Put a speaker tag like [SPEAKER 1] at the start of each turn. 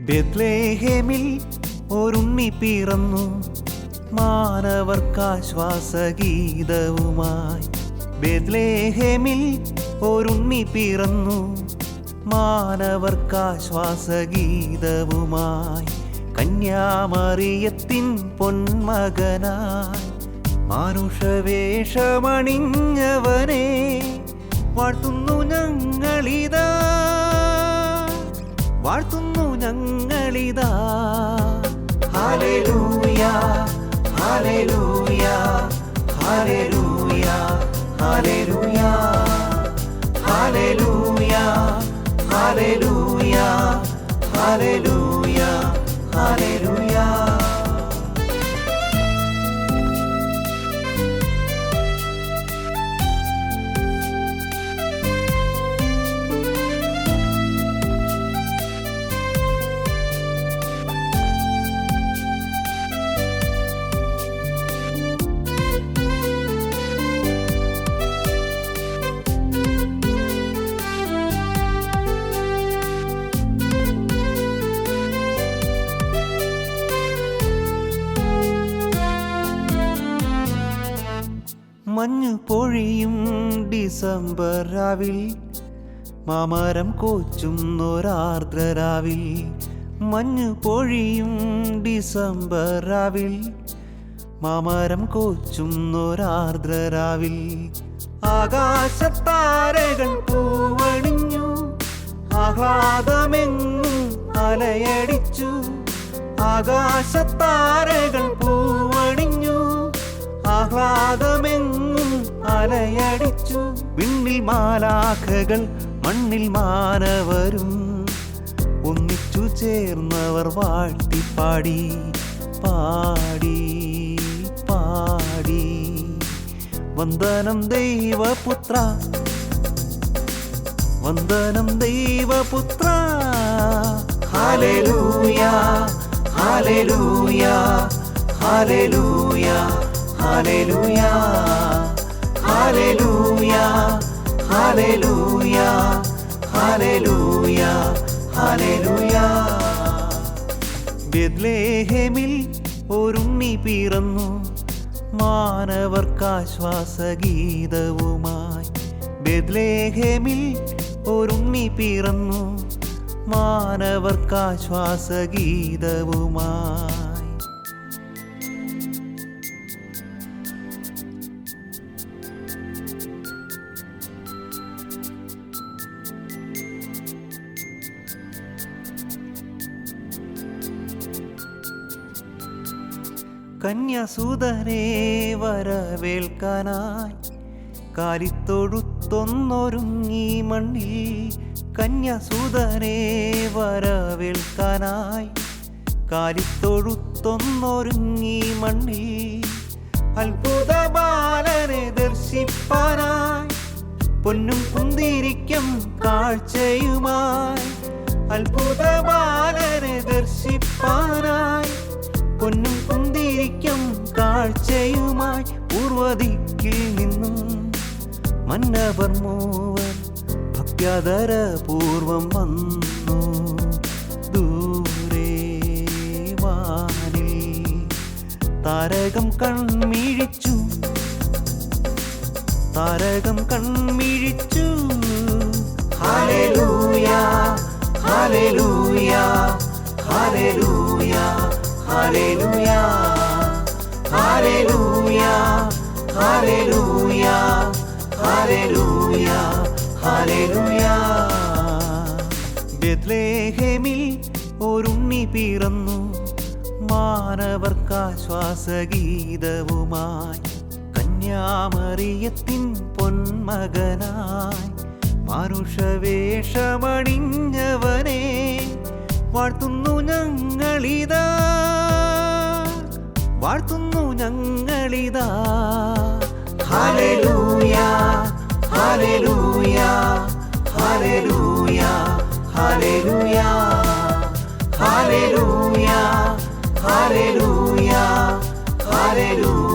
[SPEAKER 1] ബെത്ലേഹേമിൽ ഒരുണ്ണി പിറന്നു മാനവർക്കാശ്വാസഗീതവുമായി. ബെത്ലേഹേമിൽ ഒരുണ്ണി പിറന്നു മാനവർക്കാശ്വാസഗീതവുമായി. കന്യാമറിയത്തിൻ പൊന്മകനായി. മാനുഷവേഷമണിഞ്ഞവനെ വാഴ്ത്തുന്നു ഞങ്ങളിതാ. വാഴ്ത്തുന്നു ഞങ്ങളിതാ. Hallelujah hallelujah hallelujah hallelujah hallelujah hallelujah hallelujah പൊഴിയും ഡിസംബർ രാവിൽ മാമരം കോച്ചുന്നൊരാർദ്ര രാവിൽ മഞ്ഞു പൊഴിയും ഡിസംബർ രാവിൽ മാമരം കോച്ചുന്നൊരാർദ്ര രാവിൽ ആകാശത്താരകൾ പൂവണിഞ്ഞു. ആഹ്ലാദമെങ്ങും അലയടിച്ചു. ആകാശത്താരകൾ പൂവണിഞ്ഞു. ആഹ്ലാദമെങ്ങും അലയടിച്ചു വിണ്ണിൽ മാലാഖകൾ മണ്ണിൽ മാനവരും. ഒന്നിച്ചു ചേർന്നവർ വാഴ്ത്തിപ്പാടി പാടി പാടി. വന്ദനം ദൈവപുത്ര വന്ദനം ദൈവപുത്ര. Hallelujah hallelujah hallelujah hallelujah. Hallelujah, ഒരുണ്ണി പിറന്നു. മാനവർക്കാശ്വാസഗീതവുമായി ബെദ്ലേഹമിൽ ഒരുണ്ണി പിറന്നു. മാനവർക്കാശ്വാസഗീതവുമായി കന്യാസുതനെ വരവേൽക്കാനായി കാലിത്തൊഴുത്തൊന്നൊരുങ്ങി മണ്ണിൽ കന്യാസൂതരെ വരവേൽക്കാനായി കാലിത്തൊഴുത്തൊന്നൊരുങ്ങി മണ്ണിൽ അത്ഭുത ബാലനെ ദർശിപ്പാനായി പൊന്നും കുന്തിരിക്കും കാഴ്ചയുമായി അത്ഭുത ബാലനെ ദർശിപ്പാനായി പൊന്നും കുന്തിരിക്കും കാഴ്ചയുമായി പൂർവദിക്കിൽ നിന്നും മന്നവർ മൂവർ ഭക്യാദര പൂർവം വന്നു. ദൂരെ വാനിൽ താരകം കൺമിഴിച്ചു. താരകം കൺമിഴിച്ചു ഹാലേലൂയ ഹാലേലൂയ ബെത്ലേഹേമിൽ ഒരുണ്ണി പിറന്നു. മാനവർക്കാശ്വാസഗീതവുമായി കന്യാമറിയത്തിൻ പൊന്മകനായി മാരുഷവേഷമണിഞ്ഞവനെ വാഴ്ത്തുന്നു ഞങ്ങളിതാ. വാഴ്ത്തുന്നു ഞങ്ങളിതാ. Hallelujah Hallelujah.